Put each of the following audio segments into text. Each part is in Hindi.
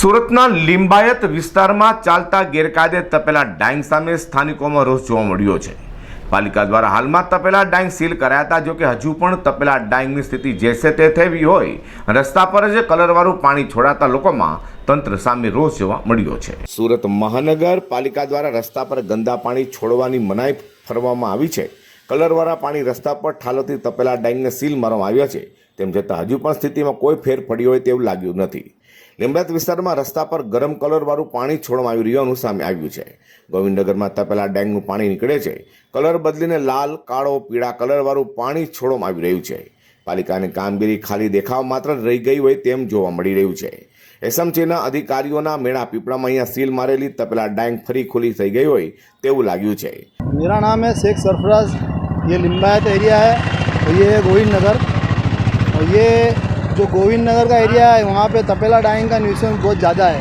સુરતના લિંબાયત વિસ્તારમાં ચાલતા ગેરકાયદે તપેલા ડાઈંગ સામે સ્થાનિકોમાં રોષ જોવા મળ્યો છે. પાલિકા દ્વારા હાલમાં તપેલા ડાઈંગ સીલ કરાયા હતા, જોકે હજુ પણ તપેલા ડાઈંગની સ્થિતિ જેસે તે થવી હોય, રસ્તા પર જ કલરવાળું પાણી છોડાતા લોકોમાં તંત્ર સામે રોષ જોવા મળ્યો છે. સુરત મહાનગર પાલિકા દ્વારા રસ્તા પર ગંદા પાણી છોડવાની મનાઈ ફરવામાં આવી છે. કલરવાળા પાણી રસ્તા પર ઠાલોથી તપેલા ડાઈંગને સીલ મારવામાં આવ્યા છે. તેમ છતાં હજુ પણ સ્થિતિમાં કોઈ ફેર પડ્યો હોય તેવું લાગ્યું નથી. લીંબાયત વિસ્તારમાં રસ્તા પર ગરમ કલરવાળું પાણી છોડવામાં આવી રહ્યાનું સામે આવ્યું છે ગોવિંદનગરમાં તપેલા ડેંગનું પાણી નીકળે છે કલર બદલીને લાલ કાળો પીળા કલરવાળું પાણી છોડવામાં આવી રહ્યું છે પાલિકાની કામગીરી ખાલી દેખાવ માત્ર રહી ગઈ હોય તેમ જોવા મળી રહ્યું છે એસએમસીના અધિકારીઓના મેળા પીપળામાં અહીંયા સીલ મારેલી તપેલા ડાંગ ફરી ખુલ્લી થઈ ગઈ હોય તેવું લાગ્યું છે मेरा नाम है शेख सरफराज ये लिम्बायत एरिया है और ये है गोविंद नगर और ये जो गोविंद नगर का एरिया है, वहाँ पे तपेला डाइंग का न्यूसेंस बहुत ज़्यादा है।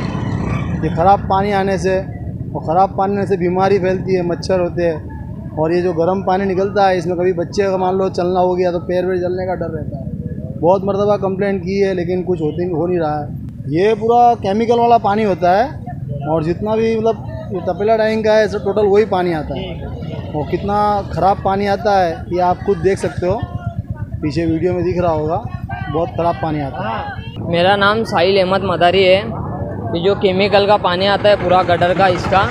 ये ख़राब पानी आने से और ख़राब पानी से बीमारी फैलती है, मच्छर होते हैं। और ये जो गर्म पानी निकलता है, इसमें कभी बच्चे का मान लो चलना हो गया तो पैर वेर जलने का डर रहता है। बहुत मरतबा कंप्लेंट की है, लेकिन कुछ होती हो नहीं रहा है। ये पूरा केमिकल वाला पानी होता है और जितना भी मतलब ये तपेला डाइंग का है सब टोटल वही पानी आता है। और कितना ख़राब पानी आता है, ये आप खुद देख सकते हो। पीछे वीडियो में दिख रहा होगा। बहुत ख़राब पानी आता है। मेरा नाम साहिल अहमद मदारी है। ये जो केमिकल का पानी आता है पूरा गटर का इसका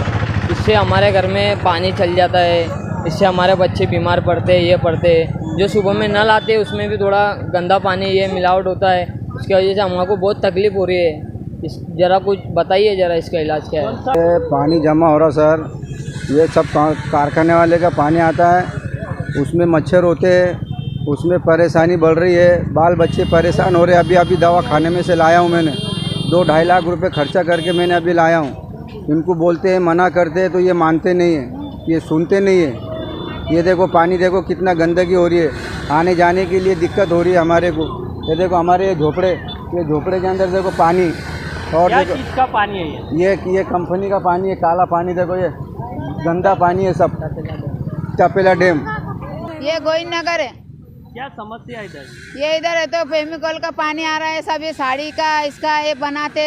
इससे हमारे घर में पानी चल जाता है। इससे हमारे बच्चे बीमार पड़ते हैं ये पड़ते हैं। जो सुबह में नल आते हैं उसमें भी थोड़ा गंदा पानी ये मिलावट होता है। इसकी वजह से हमको बहुत तकलीफ़ हो रही है। इस जरा कुछ बताइए ज़रा इसका इलाज क्या है। ये पानी जमा हो रहा सर। ये सब कारखाने वाले का पानी आता है। उसमें मच्छर होते हैं। उसमें परेशानी बढ़ रही है बाल बच्चे परेशान हो रहे हैं। अभी अभी दवा खाने में से लाया हूँ मैंने। दो ढाई लाख रुपए खर्चा करके मैंने अभी लाया हूँ। इनको बोलते हैं मना करते हैं तो ये मानते नहीं हैं। ये सुनते नहीं हैं। ये देखो पानी देखो कितना गंदगी हो रही है। आने जाने के लिए दिक्कत हो रही है हमारे को। ये देखो हमारे ये झोपड़े ये झोपड़े के अंदर देखो पानी। और देखो का पानी है ये? ये ये कंपनी का पानी है काला पानी देखो ये। गंदा पानी है सब। तपेला डैम। ये गोविंद नगर है। क्या समस्या इधर? ये इधर है तो फेमिकल का पानी आ रहा है सब ये साड़ी का इसका ये बनाते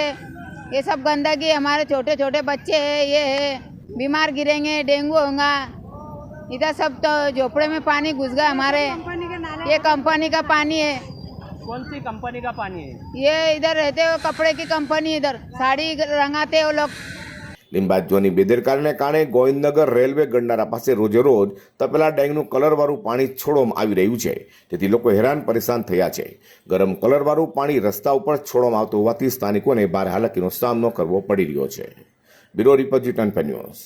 ये सब गंदगी हमारे छोटे छोटे बच्चे है ये है बीमार गिरेंगे डेंगू होगा इधर सब तो झोपड़े में पानी घुस गया हमारे। ये कंपनी का पानी है। कौन सी कंपनी का पानी है? ये इधर रहते हो कपड़े की कंपनी इधर साड़ी रंगाते हैं वो लोग। ઝોનની બેદરકારીને કારણે ગોવિંદનગર રેલવે ગંડારા પાસે રોજે રોજ તપેલા ડેંગનું કલરવાળું પાણી છોડવામાં આવી રહ્યું છે. તેથી લોકો હેરાન પરેશાન થયા છે. ગરમ કલરવાળું પાણી રસ્તા ઉપર છોડવામાં આવતું હોવાથી સ્થાનિકોને ભારે હાલાકીનો સામનો કરવો પડી રહ્યો છે. Bureau report news.